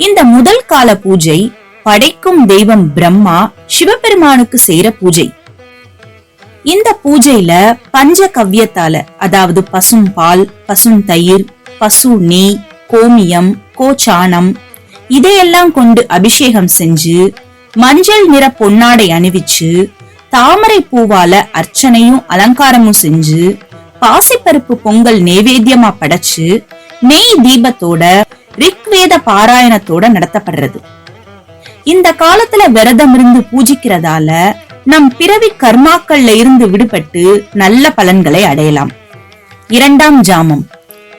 இந்த முதல் கால பூஜை படைக்கும் தெய்வம் பிரம்மா சிவபெருமானுக்கு செய்யற பூஜை. இந்த பூஜையில பஞ்ச கவ்யத்தால அதாவது பசும் பால் பசும் தயிர் பசு நெய் கோமியம் கோச்சானம் இதையெல்லாம் கொண்டு அபிஷேகம் செஞ்சு மஞ்சள் நிற பொன்னாடை அணிவிச்சு தாமரை பூவால அர்ச்சனையும் அலங்காரமும் செஞ்சு பாசிப்பருப்பு பொங்கல் நைவேத்தியமா படைச்சு நெய் தீபத்தோட ரிக்வேத பாராயணத்தோட நடத்தப்படுறது. இந்த காலத்துல விரதம் இருந்து பூஜிக்கிறதால நம் பிறவி கர்மாக்கள்ல இருந்து விடுபட்டு நல்ல பலன்களை அடையலாம். இரண்டாம் ஜாமம்.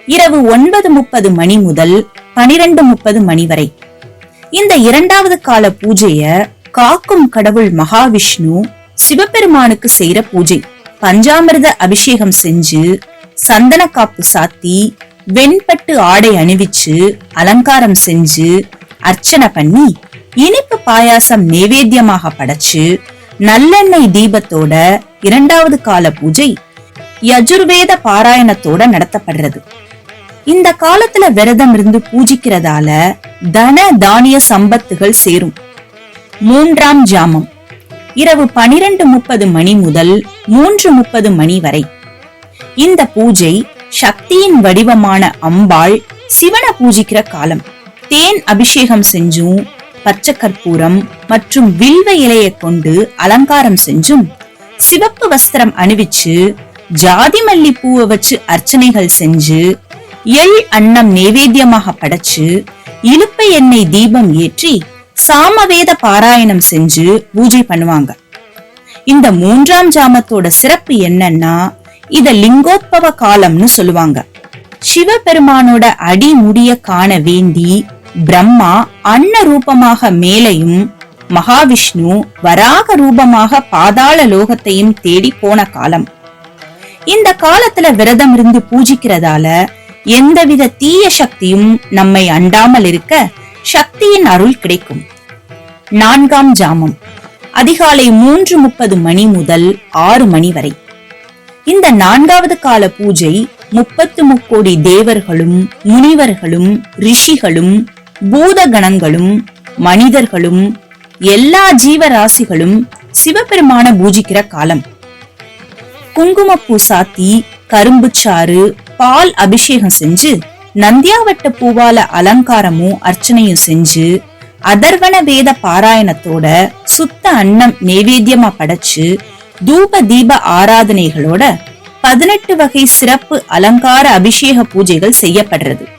இரவு ஒன்பது முப்பது மணி முதல் பனிரெண்டு முப்பது மணி வரை. இந்த இரண்டாவது கால பூஜைய காக்கும் கடவுள் மகாவிஷ்ணு சிவபெருமானுக்கு செய்யற பூஜை. பஞ்சாமிர்த அபிஷேகம் செஞ்சு சந்தன காப்பு சாத்தி வெண்பட்டு ஆடை அணிவிச்சு அலங்காரம் செஞ்சு அர்ச்சனை பண்ணி இனிப்பு பாயாசம் நைவேத்தியமாக படைச்சு நல்லெண்ணெய் தீபத்தோட இரண்டாவது கால பூஜை யஜுர்வேத பாராயணத்தோட நடத்தப்படுறது. இந்த காலத்துல விரதம் இருந்து பூஜிக்கிறதால தன தானிய சம்பத்துகள் சேரும். மூன்றாம் ஜாமம். இரவு பனிரெண்டு முப்பது மணி முதல் மூன்று முப்பது மணி வரை. இந்த பூஜை சக்தியின் வடிவமான அம்பாள் சிவனை பூஜிக்கிற காலம். தேன் அபிஷேகம் செஞ்சும் பச்சை கற்பூரம் மற்றும் வில்வ இலையை கொண்டு அலங்காரம் செஞ்சும். சிவப்பு வஸ்திரம் அணிவிச்சு ஜாதி மல்லி பூவை வச்சு அர்ச்சனைகள் செஞ்சு எள் அன்னம் நைவேத்தியமாக படைச்சு இலுப்பை எண்ணெய் தீபம் ஏற்றி சாமவேத பாராயணம் செஞ்சு பூஜை பண்ணுவாங்க. இந்த மூன்றாம் ஜாமத்தோட சிறப்பு என்னன்னா இத லிங்கோத்பவ காலம்னு சொல்லுவாங்க. சிவபெருமானோட அடி முடிய காண வேண்டி பிரம்மா அன்ன ரூபமாக மேலையும் மகாவிஷ்ணு வராக ரூபமாக பாதாள லோகத்தையும் தேடி போன காலம். இந்த காலத்துல விரதம் இருந்து பூஜிக்கிறதால எந்தவித தீய சக்தியும் நம்மை அண்டாமல் இருக்க சக்தியின் அருள் கிடைக்கும். நான்காம் ஜாமம். அதிகாலை மூன்று முப்பது மணி முதல் ஆறு மணி வரை. இந்த நான்காவது கால பூஜை முப்பத்து முக்கோடி தேவர்களும் முனிவர்களும் ரிஷிகளும் பூதகணங்களும் மனிதர்களும் எல்லா ஜீவராசிகளும் சிவபெருமான பூஜிக்கிற காலம். குங்குமப்பூ சாத்தி கரும்புச்சாறு பால் அபிஷேகம் செஞ்சு நந்தியாவட்ட பூவால அலங்காரமும் அர்ச்சனையும் செஞ்சு அதர்வன வேத பாராயணத்தோட சுத்த அன்னம் நைவேத்தியமா படைச்சு தூப தீப ஆராதனைகளோட பதினெட்டு வகை சிறப்பு அலங்கார அபிஷேக பூஜைகள் செய்யப்படுறது.